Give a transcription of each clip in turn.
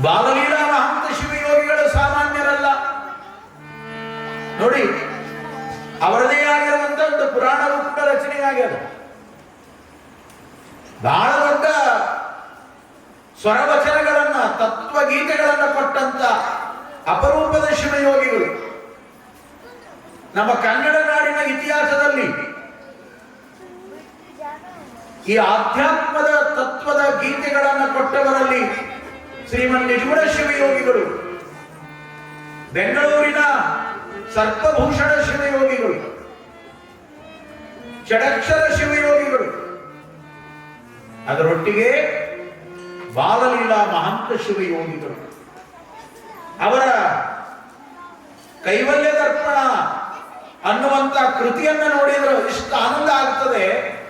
ಬಾಲಲೀಲಾ ಮಹಂತ ಶಿವಯೋಗಿಗಳು ಸಾಮಾನ್ಯರಲ್ಲ. ನೋಡಿ, ಅವರದೇ ಆಗಿರುವಂತ ಒಂದು ಪುರಾಣ ರೂಪದ ರಚನೆ ಆಗ್ಯದ ಬಹಳ ದೊಡ್ಡ ಸ್ವರವಚನಗಳನ್ನ, ತತ್ವಗೀತೆಗಳನ್ನ ಕೊಟ್ಟಂತ ಅಪರೂಪದ ಶಿವಯೋಗಿಗಳು. ನಮ್ಮ ಕನ್ನಡ ನಾಡಿನ ಇತಿಹಾಸದಲ್ಲಿ ಈ ಆಧ್ಯಾತ್ಮದ ತತ್ವದ ಗೀತೆಗಳನ್ನು ಕೊಟ್ಟವರಲ್ಲಿ ಶ್ರೀಮನ್ ನಿಜಗುಣ ಶಿವಯೋಗಿಗಳು ಬೆಂಗಳೂರಿನ ಸರ್ಪಭೂಷಣ ಶಿವಯೋಗಿಗಳು. ಷಡಕ್ಷರ ಶಿವಯೋಗಿಗಳು. ಅದರೊಟ್ಟಿಗೆ ಬಾಲಲೀಲಾ ಮಹಂತ ಶಿವಯೋಗಿಗಳು. ಅವರ ಕೈವಲ್ಯ ದರ್ಪಣ ಅನ್ನುವಂತ ಕೃತಿಯನ್ನ ನೋಡಿದ್ರೆ ಇಷ್ಟು ಆನಂದ ಆಗ್ತದೆ.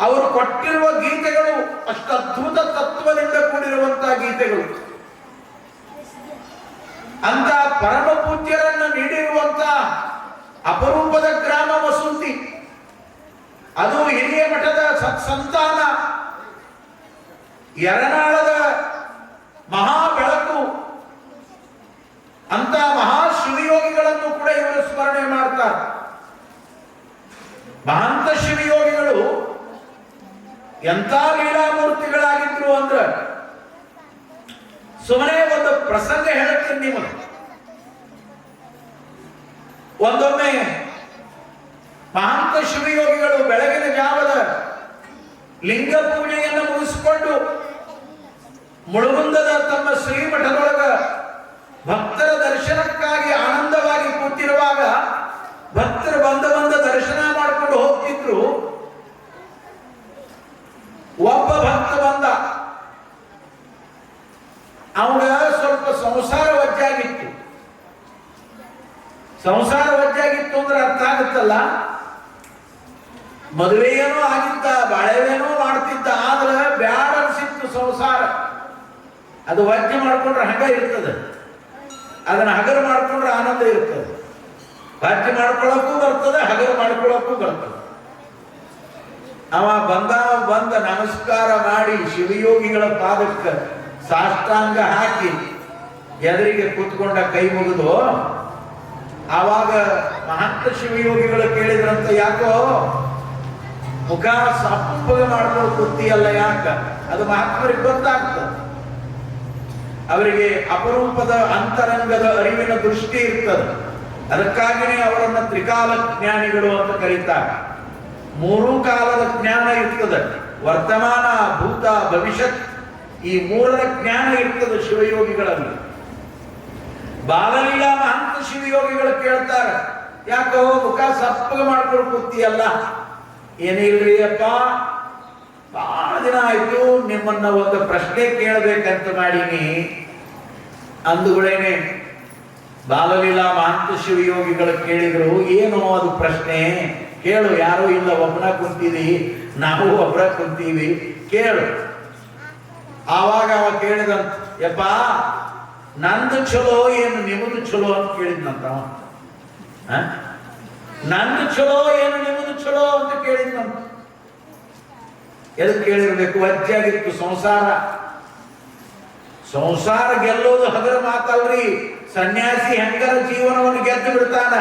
ಅವರು ಕೊಟ್ಟಿರುವ ಗೀತೆಗಳು ಅಷ್ಟು ಅದ್ಭುತ ತತ್ವದಿಂದ ಕೂಡಿರುವಂತಹ ಗೀತೆಗಳು. ಅಂತ ಪರಮ ಪೂಜ್ಯರನ್ನು ನೀಡಿರುವಂತಹ ಅಪರೂಪದ ಗ್ರಾಮ ವಸುಂತಿ. ಅದು ಹಿರಿಯ ಮಠದ ಸತ್ಸಂತಾನ. ಎರನಾಳದ ಮಹಾ ಬೆಳಕು ಅಂತ ಮಹಾ ಶಿವಯೋಗಿಗಳನ್ನು ಕೂಡ ಇವರು ಸ್ಮರಣೆ ಮಾಡ್ತಾರೆ. ಶಿವಯೋಗಿಗಳು ಎಂತ ಲೀಲಾಮೂರ್ತಿಗಳಾಗಿದ್ರು ಅಂದ್ರ ಸುಮ್ಮನೆ ಒಂದು ಪ್ರಸಂಗ ಹೇಳ್ತೀನಿ ನಿಮಗೆ ಒಂದೊಮ್ಮೆ ಮಹಾಂತ ಶಿವಯೋಗಿಗಳು ಬೆಳಗಿನ ಜಾವದ ಲಿಂಗ ಪೂಜೆಯನ್ನು ಮುಗಿಸಿಕೊಂಡು ಮುಳುಗುಂದದ ತಮ್ಮ ಶ್ರೀಮಠದೊಳಗ ಭಕ್ತರ ದರ್ಶನಕ್ಕಾಗಿ ಆನಂದವಾಗಿ ಕೂತಿರುವಾಗ ಭಕ್ತರು ಬಂದ ಬಂದ ದರ್ಶನ ಮಾಡಿಕೊಂಡು ಹೋಗ್ತಿದ್ರು. ಒಬ್ಬ ಭಕ್ತ ಬಂದ. ಅವನ ಸ್ವಲ್ಪ ಸಂಸಾರ ವಜ್ಜಾಗಿತ್ತು. ಸಂಸಾರ ವಜ್ಜಾಗಿತ್ತು ಅಂದ್ರೆ ಅರ್ಥ ಆಗುತ್ತಲ್ಲ? ಮದುವೆಯೇನೋ ಆಗಿದ್ದ ಬಾಳೆವೇನೋ ಮಾಡ್ತಿದ್ದ, ಆದ್ರೆ ಬ್ಯಾಡ ಅನ್ಸಿತ್ತು ಸಂಸಾರ. ಅದು ವಜ್ಜೆ ಮಾಡ್ಕೊಂಡ್ರೆ ಹಂಗ ಇರ್ತದೆ. ಅದನ್ನ ಹಗರು ಮಾಡ್ಕೊಂಡ್ರೆ ಆನಂದ ಇರ್ತದೆ. ವಜ್ಜೆ ಮಾಡ್ಕೊಳ್ಳೋಕ್ಕೂ ಬರ್ತದೆ ಹಗರು ಮಾಡ್ಕೊಳ್ಳೋಕ್ಕೂ ಬರ್ತದೆ. ಅವ ಬಂದಾವ ಬಂದ ನಮಸ್ಕಾರ ಮಾಡಿ ಶಿವಯೋಗಿಗಳ ಪಾದಕ್ಕೆ ಸಾಷ್ಟಾಂಗ ಹಾಕಿ ಎದುರಿಗೆ ಕೂತ್ಕೊಂಡ ಕೈ ಮುಗಿದು, ಆವಾಗ ಮಹಂತ ಶಿವಯೋಗಿಗಳು ಕೇಳಿದ್ರಂತ ಯಾಕೋ? ಮುಖ ಸಪ್ಪಗೆ ಮಾಡ್ಕೊಂಡು ಕೂತಿಯಲ್ಲ ಯಾಕ? ಅದು ಮಹಾತ್ಮರಿಗೆ ಗೊತ್ತಾಗ್ತದೆ. ಅವರಿಗೆ ಅಪರೂಪದ ಅಂತರಂಗದ ಅರಿವಿನ ದೃಷ್ಟಿ ಇರ್ತದೆ. ಅದಕ್ಕಾಗಿಯೇ ಅವರನ್ನು ತ್ರಿಕಾಲ ಜ್ಞಾನಿಗಳು ಅಂತ ಕರೀತಾರೆ. ಮೂರೂ ಕಾಲದ ಜ್ಞಾನ ಇರ್ತದೆ. ವರ್ತಮಾನ, ಭೂತ, ಭವಿಷ್ಯತ್ ಈ ಮೂರರ ಜ್ಞಾನ ಇರ್ತದೆ ಶಿವಯೋಗಿಗಳಲ್ಲಿ. ಬಾಲಲೀಲಾ ಮಹಂತ ಶಿವಯೋಗಿಗಳು ಕೇಳ್ತಾರೆ, ಯಾಕೋ ಮುಖ ಸಪ್ಪಗೆ ಮಾಡ್ಕೊಂಡು ಕೂತಿಯಲ್ಲ? ಏನಿಲ್ರಿ ಅಪ್ಪ? ಬಹಳ ದಿನ ಆಯ್ತು, ನಿಮ್ಮನ್ನ ಒಂದು ಪ್ರಶ್ನೆ ಕೇಳಬೇಕಂತ ಮಾಡೀನಿ. ಅಂದುಗಳೇನೆ, ಬಾಲಲೀಲಾ ಮಹಂತ ಶಿವಯೋಗಿಗಳು ಕೇಳಿದ್ರು, ಏನು ಅದು ಪ್ರಶ್ನೆ? ಕೇಳು, ಯಾರು ಇಲ್ಲ ಒಬ್ಬನ ಕುಂತೀವಿ ನಾವು ಒಬ್ಬರ ಕುಂತೀವಿ. ಕೇಳು. ಆವಾಗ ಅವ ಕೇಳಿದಂತ ಯಪ್ಪ, ನಂದು ಚಲೋ ಏನು ನಿಮ್ದು ಚಲೋ ಅಂತ ಕೇಳಿದ್ನಂತ? ನಂದು ಚಲೋ ಏನು ನಿಮ್ದು ಚಲೋ ಅಂತ ಕೇಳಿದ್ನಂತ. ಎದಕ್ಕೆ ಕೇಳಿರ್ಬೇಕು? ವಜ್ಜಾಗಿತ್ತು ಸಂಸಾರ. ಸಂಸಾರ ಗೆಲ್ಲೋದು ಹಗರ ಮಾತಲ್ರಿ. ಸನ್ಯಾಸಿ ಹೆಂಗರ ಜೀವನವನ್ನು ಗೆದ್ದು ಬಿಡ್ತಾನ.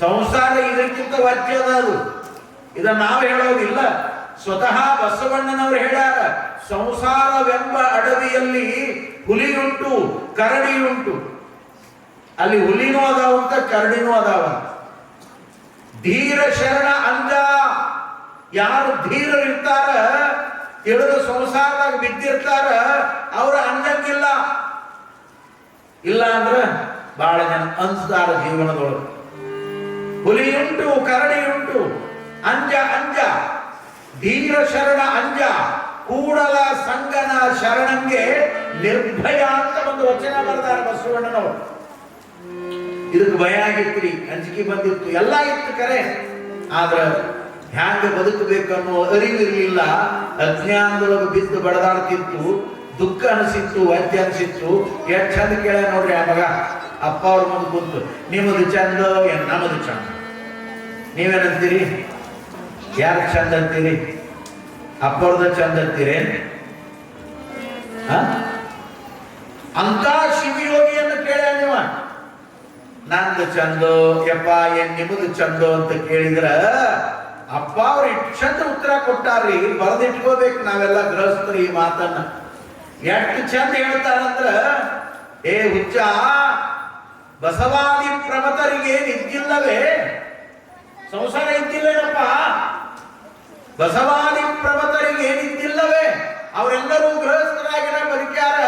ಸಂಸಾರ ಇದಕ್ಕಿಂತ ವಜ್ಜದ ಅದು ಇದನ್ನ ನಾವು ಹೇಳೋದಿಲ್ಲ. ಸ್ವತಃ ಬಸವಣ್ಣನವರು ಹೇಳ್ಯಾರ, ಸಂಸಾರವೆಂಬ ಅಡವಿಯಲ್ಲಿ ಹುಲಿಯುಂಟು, ಕರಡಿಯುಂಟು. ಅಲ್ಲಿ ಹುಲಿನೂ ಅದಾವಂತ ಕರಡಿನೂ ಅದಾವ ಧೀರ ಶರಣ ಅಂಜ. ಯಾರು ಧೀರರಿರ್ತಾರ ತಿಳಿದು ಸಂಸಾರದಾಗ ಬಿದ್ದಿರ್ತಾರ, ಅವ್ರ ಅಂಜಂಗಿಲ್ಲ. ಇಲ್ಲ ಅಂದ್ರ ಬಹಳ ಜನ ಅನ್ಸ್ತಾರ ಜೀವನದೊಳಗೆ. ಹುಲಿಯುಂಟು, ಕರಡಿಯುಂಟು, ಅಂಜ ಅಂಜ, ಧೀರ ಶರಣ, ಅಂಜ, ಕೂಡಲ ಸಂಗನ ಶರಣಂಗೆ ನಿರ್ಭಯ ಅಂತ ಒಂದು ವಚನ ಬರ್ತಾರೆ ಬಸವಣ್ಣನವರು. ಇದಕ್ಕೆ ಭಯ ಆಗಿತ್ರಿ ಅಂಜಿಕೆ ಬಂದಿತ್ತು ಎಲ್ಲ ಇತ್ತು ಕರೆ. ಆದ್ರ ಹ್ಯಾಂಗ ಬದುಕಬೇಕು ಅನ್ನೋ ಅರಿವಿರ್ಲಿಲ್ಲ ಅಜ್ಞಾನದೊಳಗೆ ಬಿದ್ದು ಬಡದಾಡ್ತಿತ್ತು, ದುಃಖ ಅನಿಸಿತ್ತು, ವೈದ್ಯ ಅನಿಸಿತ್ತು. ಎಷ್ಟು ಚಂದ ಕೇಳ ನೋಡ್ರಿ ಆ ಮಗ. ಅಪ್ಪ ಅವ್ರ ಮುಂದೆ ಕೂತು ನಿಮ್ಮದು ಚಂದ ನಮ್ಮದು ಚಂದ? ನೀವೇನಂತೀರಿ? ಯಾರು ಚಂದ ಅಂತೀರಿ? ಅಪ್ಪವ್ರದ ಚಂದ ಅಂತೀರಿ? ಅಂತ ಶಿವಯೋಗಿಯನ್ನು ಕೇಳ ನೀವ? ನಂದು ಚಂದೋ, ಯಪ್ಪ, ಏನ್ ನಿಮ್ಮದು ಚಂದೋ ಅಂತ ಕೇಳಿದ್ರ ಅಪ್ಪ ಅವ್ರು ಚಂದ ಉತ್ತರ ಕೊಟ್ಟಾರ್ರಿ ಬರೆದಿಟ್ಕೋಬೇಕು ನಾವೆಲ್ಲ ಗೃಹಸ್ಥರು ಈ ಮಾತನ್ನ. ಎಷ್ಟು ಚಂದ ಹೇಳ್ತಾರಂದ್ರ, ಏ ಹುಚ್ಚ ಬಸವಾದಿ ಪ್ರಮತರಿಗೆ ಇದ್ದಿಲ್ಲವೇ ಸಂಸಾರ ಇದ್ದಿಲ್ಲೇನಪ್ಪ? ಬಸವಾದಿ ಪ್ರಮತರಿಗೆ ಏನಿದ್ದಿಲ್ಲವೇ ಅವರೆಲ್ಲರೂ ಗೃಹಸ್ಥರಾಗಿನ ಬದುಕ್ಯಾರ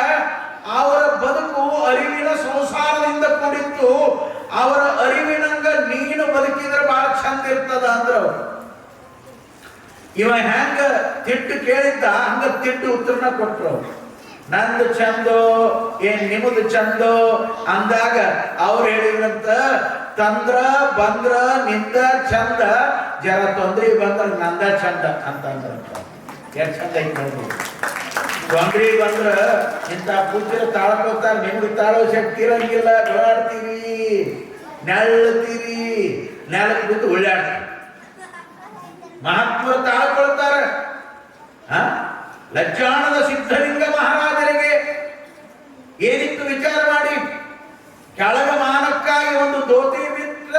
ಅವರ ಬದುಕು ಅರಿವಿನ ಸಂಸಾರದಿಂದ ಕೂಡಿತ್ತು. ಅವರ ಅರಿವಿನಂಗ ನೀನು ಬದುಕಿದ್ರೆ ಬಹಳ ಚಂದ ಇರ್ತದ ಅಂದ್ರ ಇವ ಹೆಂಗ ತಿಟ್ಟು ಕೇಳಿದ್ದ, ಹಂಗ ತಿಟ್ಟು ಉತ್ತರನ ಕೊಟ್ರು ಅವ್ರು. ನಂದು ಚಂದೋ, ಏನ್ ನಿಮ್ಮದು ಚಂದೋ? ಅಂದಾಗ ಅವ್ರು ಹೇಳಿದ್ರಂತ, ತಂದ್ರ, ಬಂದ್ರ, ನಿಂದ, ಚಂದ. ಜರ ತೊಂದ್ರೆ ಬಂದ್ರ ನಂದ ಚಂದ ಅಂತ ಎಷ್ಟ್ ಚಂದ ಐತಿ ನೋಡ್ರಿ. ತೊಂದ್ರೆ ಬಂದ್ರ ಇಂಥ ಪೂಜೆ ತಾಳ್ಕೋತಾರ ನಿಮ್ಗೆ ತಾಳೋ ಶಕ್ತಿ ಇರಂಗಿಲ್ಲ ಓಡಾಡ್ತೀವಿ ನೆಳ್ಳತೀರಿ ನೆಲಕ್ ಬಿದ್ದು ಒಳ್ಳಾಡ್ತೀವಿ ಮಹಾತ್ಮರು ತಾಳ್ಕೊಳ್ತಾರ. ಆ? ಲಜ್ಜಾಣದ ಸಿದ್ಧಲಿಂಗ ಮಹಾರಾಜರಿಗೆ ಏನಿತ್ತು ವಿಚಾರ ಮಾಡಿ? ಕೆಳಗ ಮಾನಕ್ಕಾಗಿ ಒಂದು ದೋತಿ ಮಿತ್ರ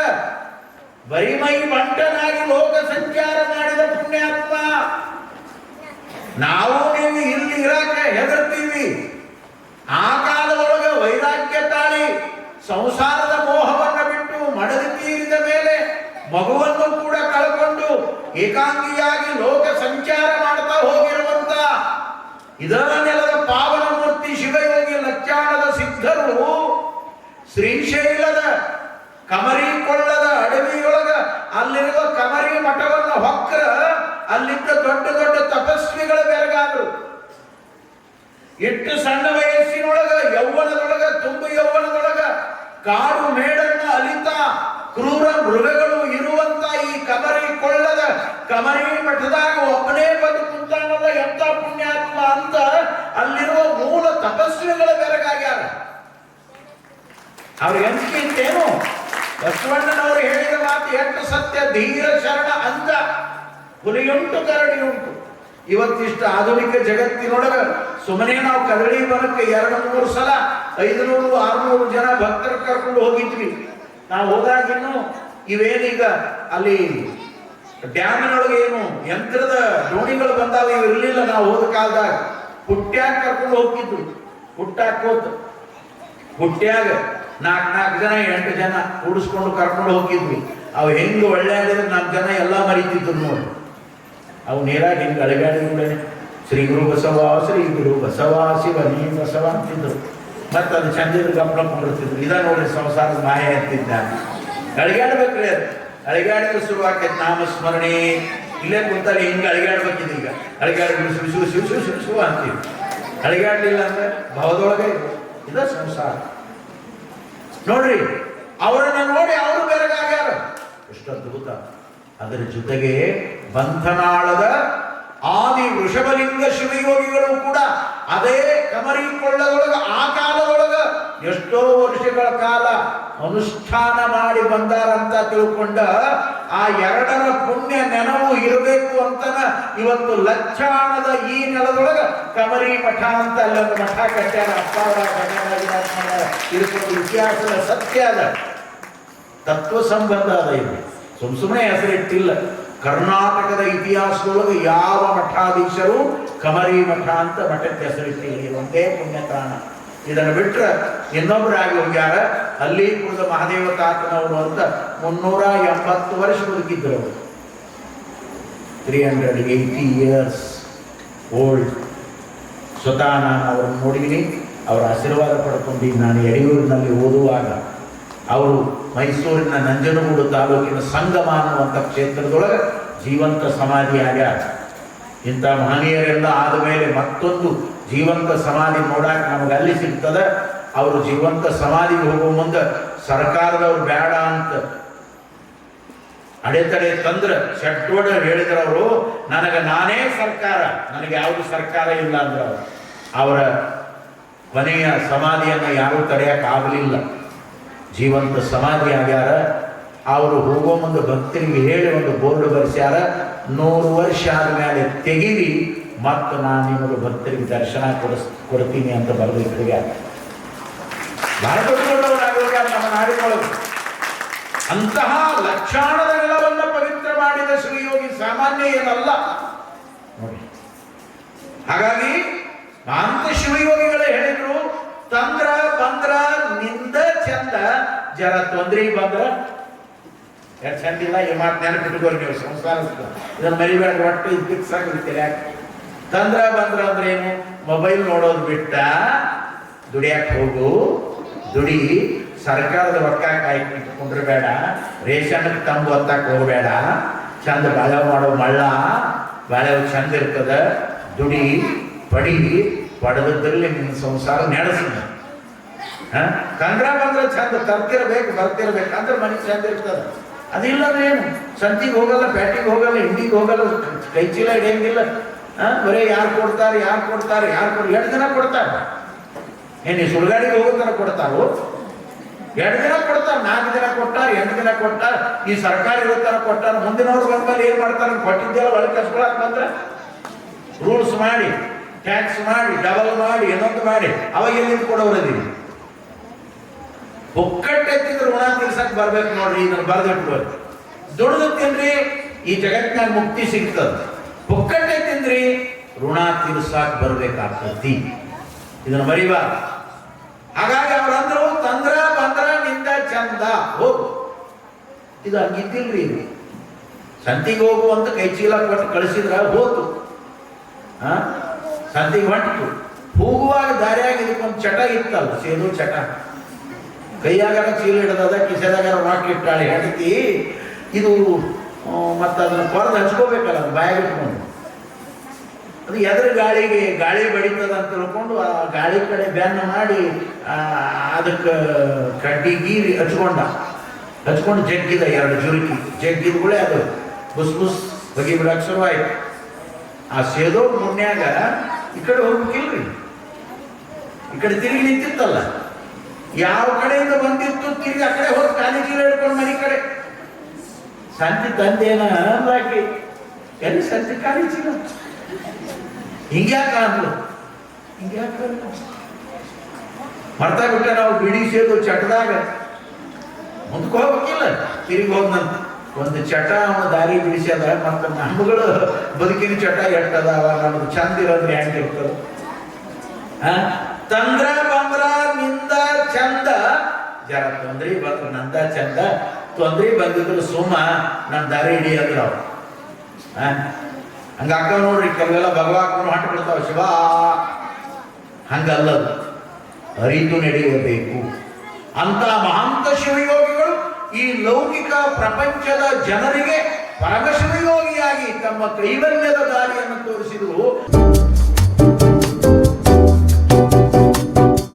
ಬರಿಮೈ ಬಂಟನಾಗಿ ಲೋಕ ಸಂಚಾರ ಮಾಡಿದ ಪುಣ್ಯಾತ್ಮ. ನಾವು ನೀವು ಇಲ್ಲಿ ಇರಾಕ ಹೆದರ್ತೀವಿ. ಆ ಕಾಲದೊಳಗೆ ವೈರಾಗ್ಯ ತಾಳಿ ಸಂಸಾರದ ಮೋಹವನ್ನು ಬಿಟ್ಟು ಮಡದಿ ತೀರಿದ ಮೇಲೆ ಮಗುವನ್ನು ಕೂಡ ಕಳ್ಕೊಂಡು ಏಕಾಂಗಿಯಾಗಿ ಲೋಕ ಕಮರಿ ಕೊಳ್ಳದ ಅಡವಿಯೊಳಗ ಅಲ್ಲಿರುವ ಕಮರಿ ಮಠವನ್ನ ಹೊಕ್ಕ ಅಲ್ಲಿದ್ದ ದೊಡ್ಡ ದೊಡ್ಡ ತಪಸ್ವಿಗಳ ಬೆರಗಾದರು. ಎಷ್ಟು ಸಣ್ಣ ವಯಸ್ಸಿನೊಳಗ, ಯೌವನದೊಳಗ, ತುಂಬು ಯೌವನದೊಳಗ ಕಾಡು ಮೇಡನ್ನ ಅಲಿತ ಕ್ರೂರ ಮೃಗಗಳು ಇರುವಂತ ಈ ಕಮರಿ ಕೊಳ್ಳದ ಕಮರಿ ಮಠದಾಗ ಒಬ್ಬನೇ ಬಂದು ಕುಂತಾನಲ್ಲ ಎಂತ ಪುಣ್ಯಾತ್ಮ ಅಂತ ಅಲ್ಲಿರುವ ಮೂಲ ತಪಸ್ವಿಗಳ ಬೆರಗಾಗ್ಯಾರ. ಅವ್ರ ಎಂಟಿಂತೇನು ಇತ್ತೇನು ಬಸವಣ್ಣನವರು ಹೇಳಿದ ಮಾತು ಎಷ್ಟು ಸತ್ಯ, ಧೀರ ಶರಣ ಅಂದ ಹುಲಿಯುಂಟು ಕರಡಿ ಉಂಟು ಇವತ್ತಿಷ್ಟು ಆಧುನಿಕ ಜಗತ್ತಿನೊಳಗ ಸುಮ್ಮನೆ ನಾವು ಕದಳಿ ಬರಕ್ಕೆ ಎರಡು ಮೂರು ಸಲ ಐದುನೂರು, ಆರುನೂರು ಜನ ಭಕ್ತರು ಕರ್ಕೊಂಡು ಹೋಗಿದ್ವಿ. ನಾವು ಹೋದಾಗಿನ್ನು ಇವೇನೀಗ ಅಲ್ಲಿ ಡ್ಯಾಮಿನೊಳಗೆ ಏನು ಯಂತ್ರದ ದೋಣಿಗಳು ಬಂದಾವ ಇವು ಇರ್ಲಿಲ್ಲ ನಾವು ಹೋದ ಕಾಲದಾಗ. ಹುಟ್ಟ್ಯಾಗ ಕರ್ಕೊಂಡು ಹೋಗಿದ್ವಿ ಹುಟ್ಟಾಕೋತು ಹುಟ್ಟ್ಯಾಗ ನಾಲ್ಕು ನಾಲ್ಕು ಜನ, ಎಂಟು ಜನ ಕೂಡಿಸ್ಕೊಂಡು ಕರ್ಕೊಂಡು ಹೋಗಿದ್ವಿ. ಅವು ಹೆಂಗೆ ಒಳ್ಳೆ ನಾಲ್ಕು ಜನ ಎಲ್ಲ ಮರಿತಿದ್ರು ನೋಡಿ. ಅವು ನೀರಾಗಿ ಹಿಂಗೆ ಅಳಗಾಡಿಗಳೇ ಶ್ರೀ ಗುರು ಬಸವ, ಶ್ರೀ ಗುರು ಬಸವ, ಶಿವ, ನೀ ಬಸವ ಅಂತಿದ್ರು. ಮತ್ತು ಅದು ಚಂದಿದ್ರು ಗಮನ ಕೊಡ್ತಿದ್ರು ಇದ ನೋಡಿ ಸಂಸಾರದ ಮಾಯ ಅಂತಿದ್ದ. ಅಳಗಾಡ್ಬೇಕ್ರಿ ಅದು. ಅಳಗಾಡಿದ್ರೆ ಶುರುವಾಕೈತೆ ನಾಮಸ್ಮರಣೆ. ಇಲ್ಲೇ ಕುಂತಾರೆ ಹಿಂಗೆ ಅಳಿಗಾಡ್ಬೇಕಿದ್ ಈಗ. ಅಳಿಗಾಡಿ ಶಿವ ಶಿವ ಶಿವ ಶಿವ ಶಿವ ಅಂತೀವಿ. ಅಳಿಗಾಡ್ಲಿಲ್ಲ ಅಂದ್ರೆ ಭಾವದೊಳಗೆ ಇದ ಸಂಸಾರ. ನೋಡ್ರಿ, ಅವರನ್ನ ನೋಡಿ ಅವರು ಬೆರಗಾಗ್ಯಾರ. ಎಷ್ಟು ಅದ್ಭುತ. ಅದರ ಜೊತೆಗೆ ಬಂಧನಾಳದ ಆದಿ ವೃಷಭಲಿಂಗ ಶಿವಯೋಗಿಗಳು ಕೂಡ ಅದೇ ಕಮರಿ ಕೊಳ್ಳದೊಳಗ, ಆ ಕಾಲದೊಳಗ ಎಷ್ಟೋ ವರ್ಷಗಳ ಕಾಲ ಅನುಷ್ಠಾನ ಮಾಡಿ ಬಂದಾರಂತ ತಿಳ್ಕೊಂಡ ಆ ಎರಡರ ಪುಣ್ಯ ನೆನವು ಇರಬೇಕು ಅಂತನ ಇವತ್ತು ಲಕ್ಷಾಣದ ಈ ನೆಲದೊಳಗ ಕಮರಿ ಮಠ ಅಂತ ಅಲ್ಲೊಂದು ಮಠ ಕಟ್ಟ್ಯಾರ ಅಪ್ಪಾವರ ತಿಳ್ಕೊಂಡು ಇತಿಹಾಸದ ಸತ್ಯ ಅದ. ತತ್ವ ಸಂಬಂಧ ಅದ ಇದು. ಸುಮ್ ಸುಮ್ಮನೆ ಹೆಸರಿಟ್ಟಿಲ್ಲ. ಕರ್ನಾಟಕದ ಇತಿಹಾಸದೊಳಗೆ ಯಾವ ಮಠಾಧೀಶರು ಕಮರಿ ಮಠ ಅಂತ ಮಠಕ್ಕೆ ಹೆಸರಿಟ್ಟಿಲ್ಲ. ಒಂದೇ ಪುಣ್ಯತಾಣ. ಇದನ್ನು ಬಿಟ್ಟರೆ ಇನ್ನೊಬ್ಬರಾಗಿ ಹೋಗ್ಯಾರ ಅಲ್ಲಿ ಕುಳಿದ ಮಹಾದೇವ ತಾತನವರು ಅಂತ ಮುನ್ನೂರ ಎಂಬತ್ತು ವರ್ಷ ಬದುಕಿದ್ದರು ಅವರು. Three hundred eighty years old ಸ್ವತಃ ನಾನು ಅವರನ್ನು ನೋಡಿದ್ದೀನಿ. ಅವರ ಆಶೀರ್ವಾದ ಪಡ್ಕೊಂಡಿದ್ದೀನಿ. ನಾನು ಯಡಿಯೂರಿನಲ್ಲಿ ಓದುವಾಗ ಅವರು ಮೈಸೂರಿನ ನಂಜನಗೂಡು ತಾಲೂಕಿನ ಸಂಗಮ ಅನ್ನುವಂಥ ಕ್ಷೇತ್ರದೊಳಗೆ ಜೀವಂತ ಸಮಾಧಿ ಆಗ್ಯಾರ. ಇಂಥ ಮಹನೀಯರೆಲ್ಲ ಆದ ಮೇಲೆ ಮತ್ತೊಂದು ಜೀವಂತ ಸಮಾಧಿ ನೋಡಾಕ ನಮ್ಗೆ ಅಲ್ಲಿ ಸಿಗ್ತದೆ. ಅವರು ಜೀವಂತ ಸಮಾಧಿಗೆ ಹೋಗೋ ಮುಂದೆ ಸರ್ಕಾರದವ್ರು ಬೇಡ ಅಂತ ಅಡೆತಡೆ ತಂದ್ರ ಶೆಟ್ಟೋಡ ಹೇಳಿದ್ರು ಅವರು, ನನಗೆ ನಾನೇ ಸರ್ಕಾರ, ನನಗೆ ಯಾವುದು ಸರ್ಕಾರ ಇಲ್ಲ ಅಂದ್ರೆ ಅವರು. ಅವರ ಕೊನೆಯ ಸಮಾಧಿಯನ್ನು ಯಾರೂ ಆಗಲಿಲ್ಲ. ಜೀವಂತ ಸಮಾಧಿ ಆಗ್ಯಾರ. ಅವರು ಹೋಗೋ ಮುಂದೆ ಭಕ್ತರಿಗೆ ಹೇಳಿ ಒಂದು ಬೋರ್ಡ್ ಬರೆಸ್ಯಾರ, ನೂರು ವರ್ಷ ಆದ್ಮೇಲೆ ತೆಗಿರಿ ಮತ್ತು ನಾನು ನಿಮಗೆ ಭಕ್ತರಿಗೆ ದರ್ಶನ ಕೊಡಿಸ್, ಕೊಡ್ತೀನಿ ಅಂತ ಬರೆದು ಇಟ್ಟ್ಯಾರ ಬಹಳ ನಮ್ಮ ನಾಡಿನೊಳಗೆ. ಅಂತಹ ಪವಿತ್ರ ಮಾಡಿದ ಶ್ರೀಯೋಗಿ ಸಾಮಾನ್ಯ ಏನಲ್ಲ? ನೋಡಿ. ಹಾಗಾಗಿ ಅಂತ ಶಿವಯೋಗಿಗಳೇ ಹೇಳಿದ್ರು, ತಂದ್ರ, ಬಂದ್ರ, ನಿಂದ, ಚಂದ, ಜರ ತೊಂದ್ರೆ ಬಂದ್ರ? ಯಾಕೆ ಚಂದಿಲ್ಲ, ಈ ಮಾತು ನೆನಪಿಟ್ಕೋರಿ ನೀವು ಸಂಸಾರ ಇದನ್ನ ಮರಿಬೇಡ ಒಟ್ಟು ಇದ್ದಕ್ಕೆ ಸಾಕು ಯಾಕೆ? ತಂದ್ರ ಬಂದ್ರ ಅಂದ್ರೆ ಏನು? ಮೊಬೈಲ್ ನೋಡೋದು ಬಿಟ್ಟ ದುಡಿಯಕ್ಕೆ ಹೋಗು, ದುಡಿ, ಸರ್ಕಾರದ ರೊಕ್ಕ ಕಾಯ್ಕೊಂಡ್ರೆ ಬೇಡ ರೇಷನ್ ತಂಬು ಹೊತ್ತಕ್ಕೆ ಹೋಗಬೇಡ, ಚಂದ ಬಾಳೆ ಮಾಡೋ ಮಳ್ಳ ಬಾಳೆ ಚಂದ ಇರ್ತದ, ದುಡಿ, ಪಡಿ ಪಡೆದ್ರಲ್ಲಿ ನಿನ್ನ ಸಂಸಾರ ನಡೆಸಿ ಕಂದ್ರ ಬಂದ್ರೆ ಚಂದ ತರ್ತಿರ್ಬೇಕು, ಬರ್ತಿರ್ಬೇಕು, ಅಂದ್ರೆ ಮನೆ ಚಂದ ಇರ್ತದ. ಅದಿಲ್ಲ ಏನು? ಸಂತಿಗೆ ಹೋಗಲ್ಲ, ಪ್ಯಾಟಿಗೆ ಹೋಗಲ್ಲ, ಹಿಂಡಿಗೆ ಹೋಗಲ್ಲ, ಕೈ ಚೀಲ ಹಿಡಿಯಂಗಿಲ್ಲ. ಬರೀ ಯಾರು ಕೊಡ್ತಾರೆ ಯಾರು ಕೊಡ್ತಾರೆ, ಯಾರು ಕೊಡ್ ಎರಡು ದಿನ ಕೊಡ್ತಾರೆ. ಏನು ಸುಳ್ಗಾಡಿಗೆ ಹೋಗೋ ಥರ ಕೊಡ್ತಾರೋ? ಎರಡು ದಿನ ಕೊಡ್ತಾರೆ, ನಾಲ್ಕು ದಿನ ಕೊಟ್ಟಾರ ಎಂಟು ದಿನ ಕೊಟ್ಟಾರ ಈ ಸರ್ಕಾರ ಇರೋ ಥರ ಕೊಟ್ಟಾರ, ಮುಂದಿನವ್ರು ಬಂದ್ಮೇಲೆ ಏನು ಮಾಡ್ತಾರೆ? ಕೊಟ್ಟಿದ್ದೆಲ್ಲ ಒಳಗೆ ಕಸ್ಕೊಳಕ್ ಬಂದ್ರೆ? ರೂಲ್ಸ್ ಮಾಡಿ, ಟ್ಯಾಕ್ಸ್ ಮಾಡಿ, ಡಬಲ್ ಮಾಡಿ ಏನೊಂದು ಮಾಡಿ. ಅವಾಗ ಎಲ್ಲಿಂದ ಕೊಡೋರು ಅದೀವಿ? ಎತ್ತಿದ್ರೆ ಋಣ ತೀರ್ಸಕ್ ಬರ್ಬೇಕು ನೋಡ್ರಿ, ಇದನ್ನ ಬರ್ದಿಟ್ಬೋದು ದುಡ್ದು ತಿನ್ರಿ, ಈ ಜಗತ್ತಿನಾಗ ಮುಕ್ತಿ ಸಿಗ್ತದ. ಒಕ್ಕಟ್ಟೆ ತಿಂದ್ರಿ ಋಣ ತೀರ್ಸಾಕ್ ಬರ್ಬೇಕಾಗ್ತತಿ. ಇದನ್ನ ಮರಿಬಾರ್ದು. ಹಾಗಾಗಿ ಅವ್ರಂದ್ರು ತಂದ್ರ ಬಂದ್ರ ನಿಂದ ಚಂದ. ಹೋಗು. ಇದು ಹಂಗಿದ್ದಿಲ್ರಿ ಇದು. ಸಂತಿಗೆ ಹೋಗು ಅಂತ ಕೈ ಚೀಲ ಕೊಟ್ಟು ಕಳಿಸಿದ್ರ ಹೋತು. ಆ? ಸಂತಿಗೆ ಹೊಂಟು ಹೋಗುವಾಗ ದಾರಿಯಾಗಿ ಇದಕ್ಕೊಂದು ಚಟ ಇತ್ತಲ್ಲ, ಸೇದು ಚಟ. ಕೈಯಾಗ ಚೀಲ ಹಿಡ್ದದ ಕಿಸೆದಾಗ ರಾಕ್ ಇಟ್ಟಾಳೆ. ಹೆಂಡತಿ, ಇದು ಮತ್ತೆ ಅದನ್ನು ಕೊರದು ಹಚ್ಕೋಬೇಕಲ್ಲ, ಅದು ಬಾಯಾಗ ಇಟ್ಕೊಂಡು. ಅದು ಎದುರು ಗಾಳಿಗೆ, ಗಾಳಿ ಬಡಿತದ ಅಂತ ತಿಳ್ಕೊಂಡು ಆ ಗಾಳಿ ಕಡೆ ಬೆನ್ನ ಮಾಡಿ ಅದಕ್ಕೆ ಕಡ್ಡಿ ಗೀರಿ ಹಚ್ಕೊಂಡ. ಹಚ್ಕೊಂಡು ಜಗ್ಗಿದ ಎರಡು ಜುರುಕಿ. ಜಗ್ಗಿದ ಅದು ಬುಸ್ ಬುಸ್ ಬಗೆ ಬಿಡಕ್ಕೆ ಶುರುವಾಯ್ತು. ಆ ಸೇದೋ ಮುನ್ಯಾಗ ಈ ಕಡೆ ಹೋಗ್ಬೇಕಿಲ್ರಿ? ಈ ಕಡೆ ತಿರುಗಿ ನಿಂತಿತ್ತಲ್ಲ? ಯಾವ ಕಡೆಯಿಂದ ಬಂದಿತ್ತು ತಿರುಗಿ ಆ ಕಡೆ ಹೋಗಿ ಚೀಲ ಹಿಡ್ಕೊಂಡು ಮನೆ ಕಡೆ. ಸಂತಿ ತಂದೇನ ಅನಂದಾಕಿ ಎಲ್ಲಿ ಸಂತಿ ಚೀಲ? ಹಿಂಗ್ಯಾಕ ಅಂದ್ರು ಹಿಂಗ್ಯಾಕ ಮರ್ತಾ ಬಿಟ್ಟ ನಾವು ಬಿಡಿ ಸೇದು ಚಟದಾಗ ಮುಂದಕ್ಕೆ ಹೋಗ್ಬೇಕಿಲ್ಲ. ತಿರುಗಿ ಹೋದ್ನಂತ ಒಂದು ಚಟ ಅವನ ದಾರಿ ಬಿಡಿಸ್ಯದ ಮತ್ತೆ ನಮ್ಗಳು ಬದುಕಿನ ಚಟ ಎಟ್ಟದಾವ ನಮ್ದು ಚಂದ ಇರೋದ್ರೆ ಇರ್ತದ? ಹಾ ತಂದ್ರ ಬಂದ್ರ ನಿಂದ ಚಂದ ಜರ ತೊಂದ್ರಿ ಬಂದ್ರು ನಂದ ಚಂದ ತೊಂದ್ರಿ ಬಂದಿದ್ರು ಸುಮ್ಮ ನನ್ನ ದಾರಿ ಹಿಡಿಯಂದ್ರ ಅವ್ರು ಆ? ಹಂಗ ಅಕ್ಕ ನೋಡ್ರಿ ಕೆಲವೆಲ್ಲ ಭಗವಾನ್ ಹೊಂಟ ಬಿಡ್ತಾವ, ಶಿವ. ಹಂಗಲ್ಲದು. ಅರಿತು ನಡೆಯಬೇಕು. ಅಂತ ಮಹಾಂತ ಶಿವಯೋಗಿಗಳು ಈ ಲೌಕಿಕ ಪ್ರಪಂಚದ ಜನರಿಗೆ ಪರಮಶಿವಯೋಗಿಯಾಗಿ ತಮ್ಮ ಕೈವಲ್ಯದ ದಾರಿಯನ್ನು ತೋರಿಸಿದರು.